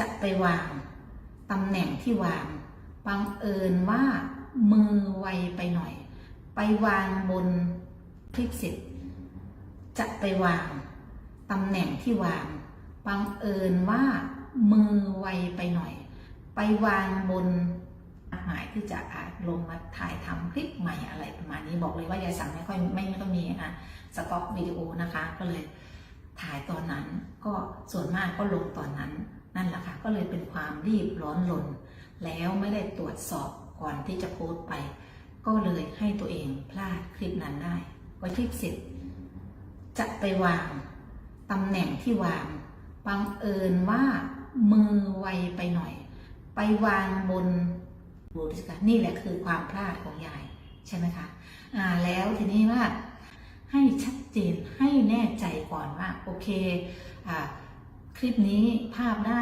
จะไปวางตำแหน่งที่วางบังเอิญว่ามือไวไปหน่อย ไปวางบนคลิปสร็จะไปวางตำแหน่งที่วางบังเอิญว่ามือไวไปหน่อย ไปวางบนหมายที่จะอาจลงมาถ่ายทำคลิปใหม่อะไรประมาณนี้บอกเลยว่ายายสั่งไม่ค่อยไม่ไม่ต้องมีอะสต็อกวิดีโอนะคะก็เลยถ่ายตอนนั้นก็ส่วนมากก็ลงตอนนั้น นั่นแหละค่ะก็เลยเป็นความรีบร้อนรนแล้วไม่ได้ตรวจสอบก่อนที่จะโพสต์ไป ก็เลยให้ตัวเองพลาดคลิปนั้นได้พอคลิปเสร็จจะไปวางตำแหน่งที่วางบังเอิญว่ามือไวไปหน่อย ไปวางบนดูดิคะนี่แหละคือความพลาดของยายใช่ไหมคะอ่าแล้วทีนี้ว่าให้ชัดเจนให้แน่ใจก่อนว่าโอเคอ่า คลิปนี้ภาพได้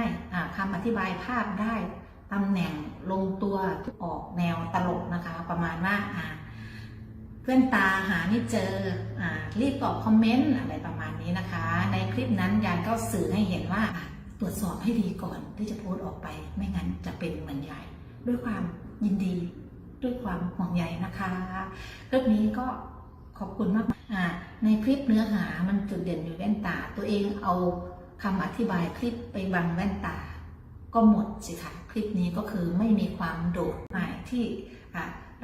คำอธิบายภาพได้ตำแหน่งลงตัวออกแนวตลกนะคะ ประมาณว่าเพื่อนตาหาไม่เจออรีบตอบคอมเมนต์อะไรประมาณนี้นะคะ ในคลิปนั้นยายก็สื่อให้เห็นว่าตรวจสอบให้ดีก่อนที่จะโพสต์ออกไป ไม่งั้นจะเป็นเหมือนยายด้วยความยินดีด้วยความห่วงใยนะคะคลิปนี้ก็ขอบคุณมากในคลิปเนื้อหามันจุดเด่นอยู่แว่นตา ตัวเองเอา คำอธิบายคลิปไปบังแว่นตา ก็หมดสิคะคลิปนี้ก็คือไม่มีความโดดหมายที่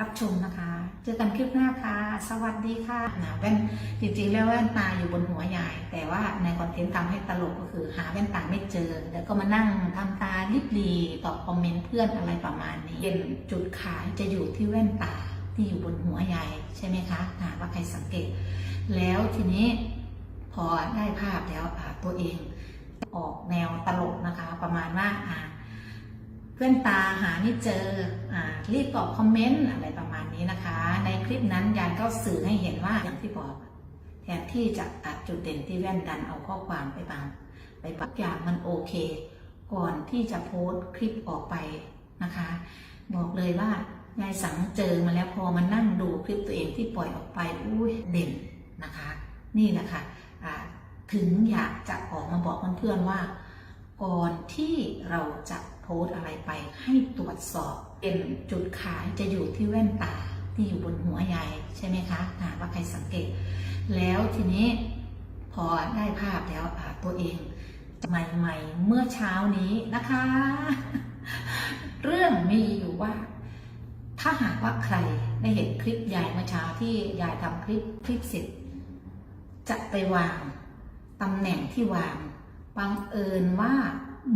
รับชมนะคะ เจอกันคลิปหน้าค่ะ สวัสดีค่ะนะแว่นจริงๆ แล้วแว่นตาอยู่บนหัวใหญ่แต่ว่าในคอนเทนต์ทำให้ตลกก็คือหาแว่นตาไม่เจอ แล้วก็มานั่งทำตาลิบลีตอบคอมเมนต์เพื่อนอะไรประมาณนี้เป็นจุดขายจะอยู่ที่แว่นตาที่อยู่บนหัวใหญ่ใช่ไหมคะอ่าว่าใครสังเกต แล้วทีนี้ พอได้ภาพแล้วตัวเองออกแนวตลกนะคะ ประมาณว่าเพื่อนตาหาไม่เจออรีบตอบคอมเมนต์อะไรประมาณนี้นะคะ ในคลิปนั้นยายก็สื่อให้เห็นว่าอย่างที่บอกแทนที่จะอัดจุดเด่นที่แว่นดันเอาข้อความไปบางไปบางอย่างมันโอเค ก่อนที่จะโพสต์คลิปออกไปนะคะ บอกเลยว่ายายสังเจอมาแล้วพอมานั่งดูคลิปตัวเองที่ปล่อยออกไปอุ้ยเด่นนะคะ นี่แหละค่ะอ่า ถึงอยากจะออกมาบอกเพื่อนๆว่า ก่อนที่เราจะโพสอะไรไปให้ตรวจสอบเป็นจุดขายจะอยู่ที่แว่นตาที่อยู่บนหัวใหญ่ใช่ไหมคะอ่าว่าใครสังเกต แล้วทีนี้พอได้ภาพแล้วตัวเองใหม่ๆเมื่อเช้านี้นะคะ เรื่องมีอยู่ว่า ถ้าหากว่าใครได้เห็นคลิปยายเมื่อเช้าที่ยายทำคลิปคลิปเสร็จจะไปวาง ตำแหน่งที่วางบังเอิญว่า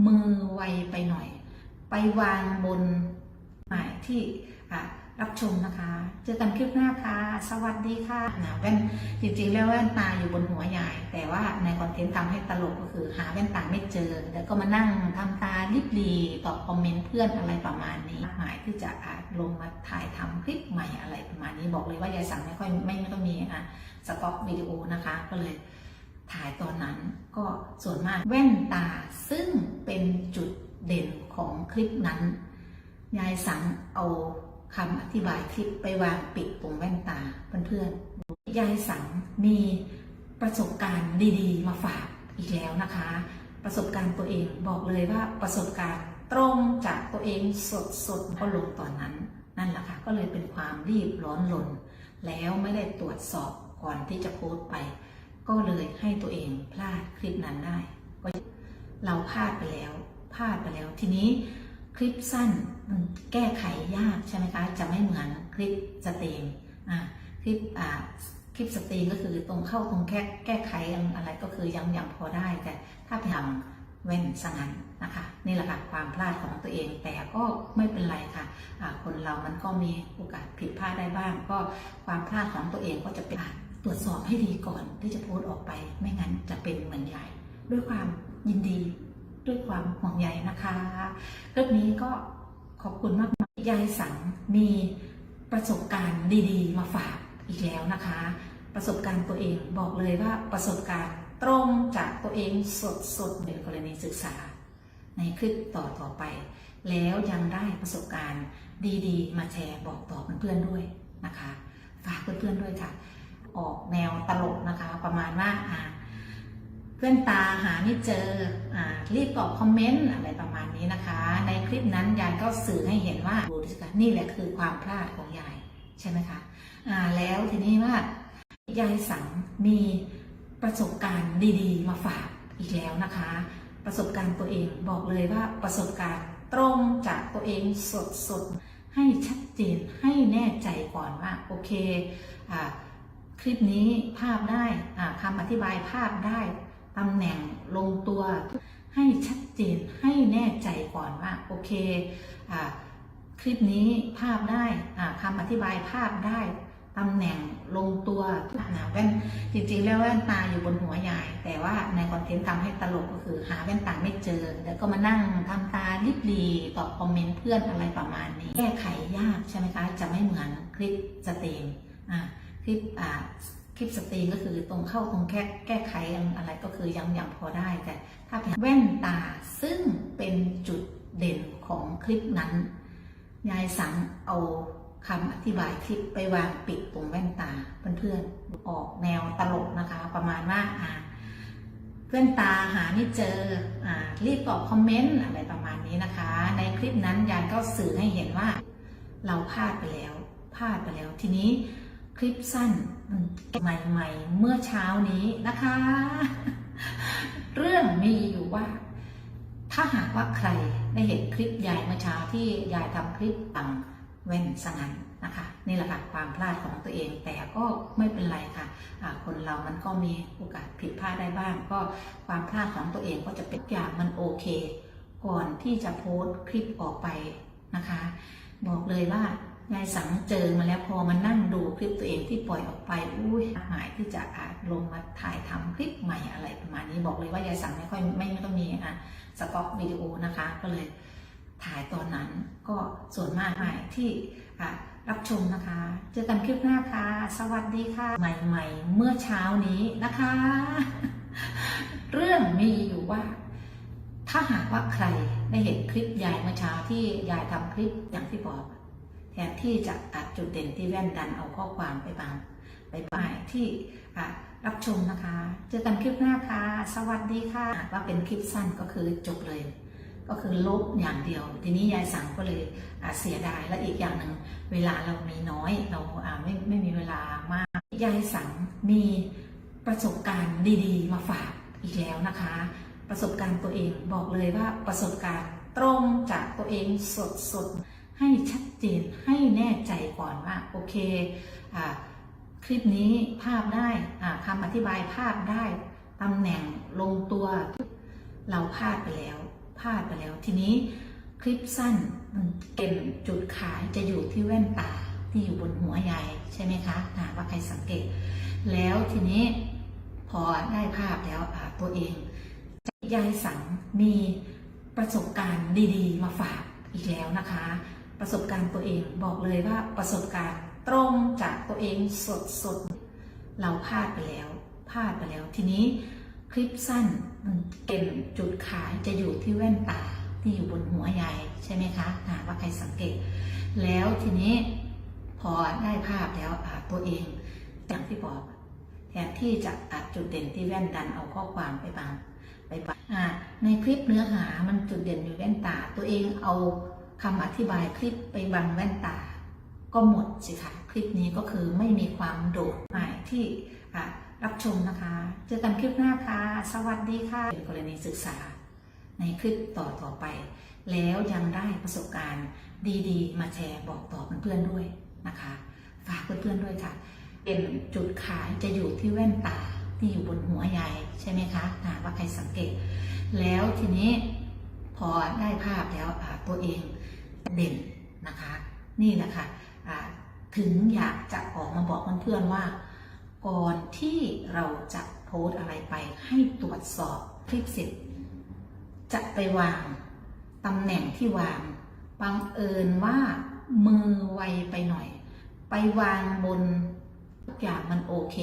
มือไวไปหน่อย ไปวางบนหมายที่รับชมนะคะ เจอกันคลิปหน้าค่ะ สวัสดีค่ะนะแว่นจริงๆ แล้วแว่นตาอยู่บนหัวใหญ่ แต่ว่าในคอนเทนต์ทำให้ตลกก็คือหาแว่นตาไม่เจอ แล้วก็มานั่งทำตาลิบลีตอบคอมเมนต์เพื่อนอะไรประมาณนี้ หมายที่จะลงมาถ่ายทำคลิปใหม่อะไรประมาณนี้บอกเลยว่ายายสั่งไม่ค่อยไม่ไม่ต้องมีอะสต็อกวิดีโอนะคะ ก็เลย ถ่ายตอนนั้นก็ส่วนมากแว่นตาซึ่งเป็นจุดเด่นของคลิปนั้น ยายสังเอาคำอธิบายคลิปไปวางปิดตรงแว่นตาเพื่อนๆ ยายสังมีประสบการณ์ดีๆ มาฝากอีกแล้วนะคะ ประสบการณ์ตัวเองบอกเลยว่าประสบการณ์ตรงจากตัวเองสดๆก็ลงตอนนั้นนั่นแหละค่ะก็เลยเป็นความรีบร้อนรนแล้วไม่ได้ตรวจสอบก่อนที่จะโพสต์ไป ก็เลยให้ตัวเองพลาดคลิปนั้นได้เราพลาดไปแล้วพลาดไปแล้ว ทีนี้คลิปสั้นมันแก้ไขยากใช่ไหมคะ จะไม่เหมือนคลิปสตรีมอ่าคลิปอ่าคลิปสตรีมก็คือตรงเข้าตรงแก้แก้ไขอะไรก็คือยังยังพอได้แต่ถ้าไปทำเว้นสังันนะคะนี่แหละค่ะความพลาดของตัวเองแต่ก็ไม่เป็นไรค่ะคนเรามันก็มีโอกาสผิดพลาดได้บ้าง ก็ความพลาดของตัวเองก็จะเป็น ตรวจสอบให้ดีก่อนที่จะโพสต์ออกไป ไม่งั้นจะเป็นเหมือนยายด้วยความยินดีด้วยความห่วงใยนะคะเรื่องนี้ก็ขอบคุณมากๆยายสังมีประสบการณ์ดีๆ มาฝากอีกแล้วนะคะ ประสบการณ์ตัวเองบอกเลยว่าประสบการณ์ตรงจากตัวเองสดๆเป็นกรณีศึกษา ในคลิปต่อต่อไป แล้วยังได้ประสบการณ์ดีๆ มาแชร์บอกต่อเพื่อนๆด้วยนะคะ ฝากเพื่อนๆด้วยค่ะ ออกแนวตลกนะคะ ประมาณว่าอ่าเพื่อนตาหาไม่เจออ่ารีบตอบคอมเมนต์อะไรประมาณนี้นะคะ ในคลิปนั้นยายก็สื่อให้เห็นว่าดูสิคะนี่แหละคือความพลาดของยายใช่ไหมคะอ่าแล้วทีนี้ว่ายายสังมีประสบการณ์ดีๆ มาฝากอีกแล้วนะคะ ประสบการณ์ตัวเองบอกเลยว่าประสบการณ์ตรงจากตัวเองสดๆให้ชัดเจนให้แน่ใจก่อนว่าโอเคอ่า คลิปนี้ภาพได้คำอธิบายภาพได้ตำแหน่งลงตัว ให้ชัดเจนให้แน่ใจก่อนว่าโอเคอคลิปนี้ภาพได้คำอธิบายภาพได้ตำแหน่งลงตัวนะแว่นจริงๆ แล้วแว่นตาอยู่บนหัวยาย แต่ว่าในคอนเทนต์ทำให้ตลกก็คือหาแว่นตาไม่เจอ แล้วก็มานั่งทำตาลิบลีตอบคอมเมนต์เพื่อนอะไรประมาณนี้ แก้ไขยากใช่ไหมคะ จะไม่เหมือนคลิปสตรีมอ่าค ลิปอ่าคลิปสตรีมก็คือตรงเข้าตรงแก้แก้ไขอะไรก็คือยังยังพอได้แต่ถ้าเป็นแว่นตาซึ่งเป็นจุดเด่นของคลิปนั้น ยายสังเอาคำอธิบายคลิปไปวางปิดตรงแว่นตาเพื่อนๆออกแนวตลกนะคะ ประมาณว่าอ่าแว่นตาหาไม่เจออ่ารีบตอบคอมเมนต์อะไรประมาณนี้นะคะ ในคลิปนั้นยายก็สื่อให้เห็นว่า เราพลาดไปแล้วพลาดไปแล้วทีนี้ คลิปสั้นใหม่ๆ เมื่อเช้านี้นะคะ เรื่องมีอยู่ว่า ถ้าหากว่าใครได้เห็นคลิปยายเมื่อเช้าที่ยายทำคลิปตังเว้นสงันนะคะนี่แหละค่ะความพลาดของตัวเองแต่ก็ไม่เป็นไรค่ะะคนเรามันก็มีโอกาสผิดพลาดได้บ้าง ก็ความพลาดของตัวเองก็จะเป็นอย่างมันโอเค ก่อนที่จะโพสต์คลิปออกไปนะคะ บอกเลยว่า ยายสังเจอมาแล้วพอมานั่งดูคลิปตัวเองที่ปล่อยออกไปอุ้ยหมายที่จะอาจลงมาถ่ายทำคลิปใหม่อะไรประมาณนี้บอกเลยว่ายายสังไม่ค่อยไม่ไม่ต้องมีอะสต็อกวิดีโอนะคะ ก็เลยถ่ายตอนนั้นก็ส่วนมากใหม่ที่รับชมนะคะ เจอกันคลิปหน้าค่ะ สวัสดีค่ะ ใหม่ๆ เมื่อเช้านี้นะคะ เรื่องมีอยู่ว่า ถ้าหากว่าใครได้เห็นคลิปยายเมื่อเช้าที่ยายทำคลิปอย่างที่บอก แทนที่จะอัดจุดเด่นที่แว่นดันเอาข้อความไปบางไปบ่ายที่รับชมนะคะ เจอกันคลิปหน้าค่ะ สวัสดีค่ะว่าเป็นคลิปสั้นก็คือจบเลย ก็คือลบอย่างเดียว ทีนี้ยายสั่งก็เลยเสียดายและอีกอย่างหนึ่งเวลาเรามีน้อย เราไม่ไม่มีเวลามากยายสังมีประสบการณ์ดีๆ มาฝากอีกแล้วนะคะ ประสบการณ์ตัวเองบอกเลยว่าประสบการณ์ตรงจากตัวเองสดๆ ให้ชัดเจนให้แน่ใจก่อนว่าโอเคอคลิปนี้ภาพได้คำอธิบายภาพได้ตำแหน่งลงตัว เราพลาดไปแล้วพลาดไปแล้วทีนี้คลิปสั้นมันเป็นจุดขายจะอยู่ที่แว่นตาที่อยู่บนหัวยายใช่ไหมคะถ้าหากว่าใครสังเกต แล้วทีนี้พอได้ภาพแล้วตัวเองยายสังมีประสบการณ์ดีๆ มาฝากอีกแล้วนะคะ ประสบการณ์ตัวเองบอกเลยว่าประสบการณ์ตรงจากตัวเองสดๆเราพลาดไปแล้วพลาดไปแล้ว ทีนี้คลิปสั้นมันเป็นจุดขายจะอยู่ที่แว่นตาที่อยู่บนหัวยายใช่ไหมคะถาหากว่าใครสังเกต แล้วทีนี้พอได้ภาพแล้วตัวเองอย่างที่บอกแทนที่จะอัดจุดเด่นที่แว่นดันเอาข้อความไปบางไปบางในคลิปเนื้อหามันจุดเด่นอยู่แว่นตาตัวเองเอา คำอธิบายคลิปไปบังแว่นตา ก็หมดสิคะคลิปนี้ก็คือไม่มีความโดดหมายที่รับชมนะคะ เจอกันคลิปหน้าค่ะ สวัสดีค่ะเป็นกรณีศึกษา ในคลิปต่อต่อไป แล้วยังได้ประสบการณ์ดีๆ มาแชร์บอกต่อเพื่อนๆด้วยนะคะ ฝากเพื่อนๆด้วยค่ะ เป็นจุดขายจะอยู่ที่แว่นตาที่อยู่บนหัวยายใช่ไหมคะถ้าหากว่าใครสังเกต แล้วทีนี้พอได้ภาพแล้วตัวเอง เด่นนะคะ นี่แหละค่ะอ่าถึงอยากจะออกมาบอกเพื่อนๆว่า ก่อนที่เราจะโพสอะไรไปให้ตรวจสอบคลิปเสร็จจะไปวางตำแหน่งที่วางบังเอิญว่ามือไวไปหน่อย ไปวางบนทุกอย่างมันโอเค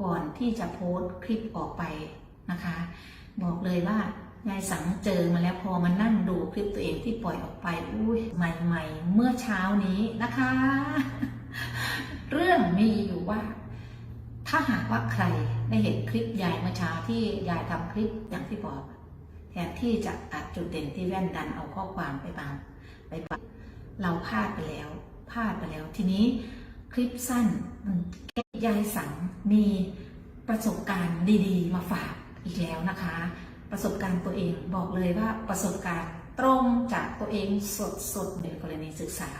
ก่อนที่จะโพสคลิปออกไปนะคะ บอกเลยว่า ยายสังเจอมาแล้วพอมานั่งดูคลิปตัวเองที่ปล่อยออกไปอุ้ยใหม่ๆ เมื่อเช้านี้นะคะ เรื่องมีอยู่ว่า ถ้าหากว่าใครได้เห็นคลิปยายเมื่อเช้าที่ยายทำคลิปอย่างที่บอกแทนที่จะอัดจุดเด่นที่แว่นดันเอาข้อความไปบางไปบางเราพลาดไปแล้วพลาดไปแล้ว ทีนี้คลิปสั้นยายสังมีประสบการณ์ดี ๆ มาฝากอีกแล้วนะคะ ประสบการณ์ตัวเองบอกเลยว่าประสบการณ์ตรงจากตัวเองสดๆในกรณีศึกษา